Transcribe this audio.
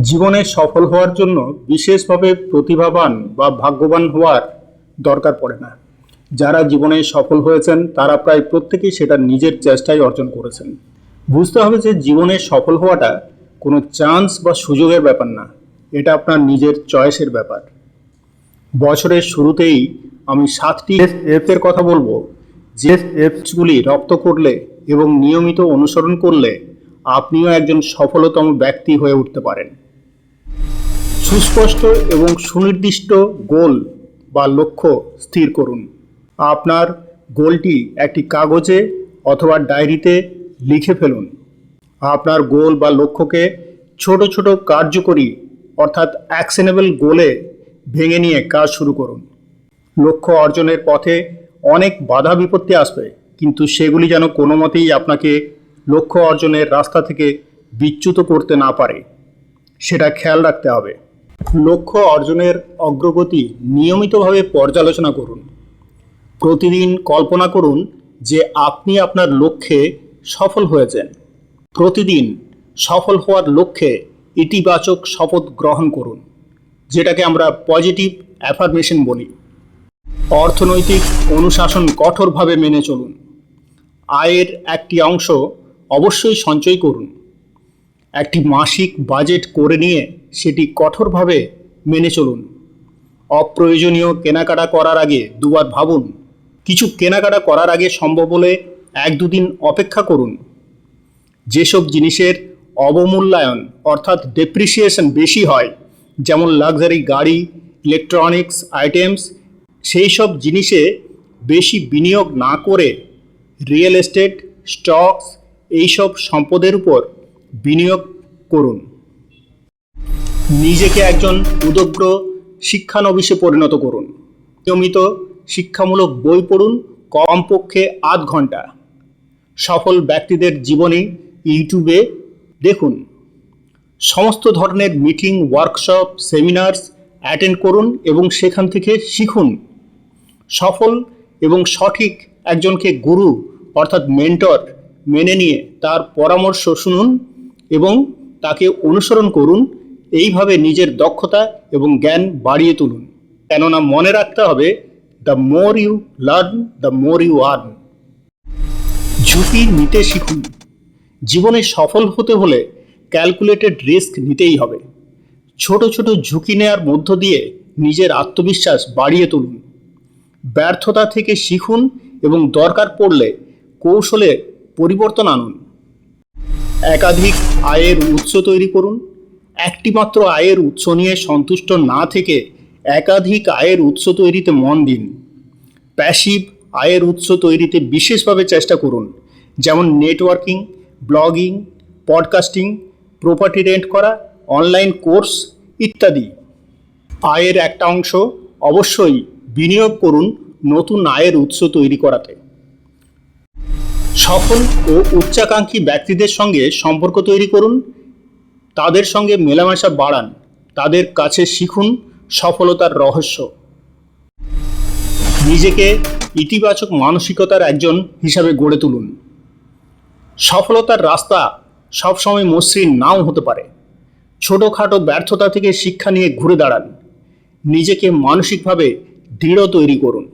জীবনে সফল হওয়ার জন্য বিশেষভাবে প্রতিভাবান বা ভাগ্যবান হওয়ার দরকার পড়ে না। যারা জীবনে সফল হয়েছেন তারা প্রায় প্রত্যেকেই সেটা নিজের চেষ্টায় অর্জন করেছেন। বুঝতে হবে যে জীবনে সফল হওয়াটা কোনো চান্স বা সুযোগের ব্যাপার না। এটা আপনার নিজের চয়েসের ব্যাপার। বছরের শুরুতেই আমি সাতটি এফের কথা বলব। যে এপসগুলি রপ্ত করলে এবং নিয়মিত অনুসরণ করলে আপনিও একজন সফলতম ব্যক্তি হয়ে উঠতে পারেন। সুস্পষ্ট এবং সুনির্দিষ্ট গোল বা লক্ষ্য স্থির করুন। আপনার গোলটি একটি কাগজে অথবা ডায়েরিতে লিখে ফেলুন। আপনার গোল বা লক্ষ্যকে ছোট ছোট কার্যকরী অর্থাৎ অ্যাকশনেবল গোলে ভেঙে নিয়ে কাজ শুরু করুন। লক্ষ্য অর্জনের পথে অনেক বাধা বিপত্তি আসবে, কিন্তু সেগুলি যেন কোনো মতেই আপনাকে লক্ষ্য অর্জনের রাস্তা থেকে বিচ্যুত করতে না পারে, সেটা খেয়াল রাখতে হবে। লক্ষ্য অর্জনের অগ্রগতি নিয়মিতভাবে পর্যালোচনা করুন। প্রতিদিন কল্পনা করুন যে আপনি আপনার লক্ষ্যে সফল হয়েছেন। প্রতিদিন সফল হওয়ার লক্ষ্যে ইতিবাচক শপথ গ্রহণ করুন, যেটাকে আমরা পজিটিভ অ্যাফার্মেশন বলি। অর্থনৈতিক অনুশাসন কঠোরভাবে মেনে চলুন। আয়ের একটি অংশ অবশ্যই সঞ্চয় করুন। একটি মাসিক বাজেট করে নিয়ে সেটি কঠোরভাবে মেনে চলুন। অপ্রয়োজনীয় কেনাকাটা করার আগে দুবার ভাবুন, কিছু কেনাকাটা করার আগে সম্ভব হলে এক দুদিন অপেক্ষা করুন। যেসব জিনিসের অবমূল্যায়ন অর্থাৎ ডেপ্রিসিয়েশন বেশি হয়, যেমন লাক্সারি গাড়ি ইলেকট্রনিক্স আইটেমস সেই সব জিনিসে বেশি বিনিয়োগ না করে রিয়েল এস্টেট স্টকস এইসব সম্পদের উপর বিনিয়োগ করুন। নিজেকে একজন উদগ্র শিক্ষানবিশে পরিণত করুন। নিয়মিত শিক্ষামূলক বই পড়ুন কমপক্ষে আধ ঘণ্টা। সফল ব্যক্তিদের জীবনী ইউটিউবে দেখুন। সমস্ত ধরনের মিটিং, ওয়ার্কশপ, সেমিনার্স অ্যাটেন্ড করুন এবং সেখান থেকে শিখুন। সফল এবং সঠিক একজনকে গুরু অর্থাৎ মেন্টর মেনে নিয়ে তার পরামর্শ শুনুন এবং তাকে অনুসরণ করুন। এইভাবে নিজের দক্ষতা এবং জ্ঞান বাড়িয়ে তুলুন। কেননা মনে রাখতে হবে the more you learn the more you earn ঝুঁকি নিতে শিখুন। জীবনে সফল হতে হলে ক্যালকুলেটেড রিস্ক নিতেই হবে। ছোট ছোট ঝুঁকি নেওয়ার মধ্য দিয়ে নিজের আত্মবিশ্বাস বাড়িয়ে তুলুন। ব্যর্থতা থেকে শিখুন এবং দরকার পড়লে কৌশলে পরিবর্তন আনুন। একাধিক আয়ের উৎস তৈরি করুন। একটিমাত্র আয়ের উৎস নিয়ে সন্তুষ্ট না থেকে একাধিক আয়ের উৎস তৈরিতে মন দিন। প্যাসিভ আয়ের উৎস তৈরিতে বিশেষভাবে চেষ্টা করুন। যেমন networking, blogging, podcasting, property rent করা, অনলাইন কোর্স ইত্যাদি। আয়ের একটা অংশ অবশ্যই বিনিয়োগ করুন নতুন আয়ের উৎস তৈরি করাতে। সফল ও উচ্চাকাঙ্ক্ষী ব্যক্তিদের সঙ্গে সম্পর্ক তৈরি করুন। তাদের সঙ্গে মেলামেশা বাড়ান। তাদের কাছে শিখুন সফলতার রহস্য। নিজেকে ইতিবাচক মানসিকতার একজন হিসাবে গড়ে তুলুন। সফলতার রাস্তা সবসময় মসৃণ নাও হতে পারে। ছোটোখাটো ব্যর্থতা থেকে শিক্ষা নিয়ে ঘুরে দাঁড়ান। নিজেকে মানসিকভাবে দৃঢ় তৈরি করুন।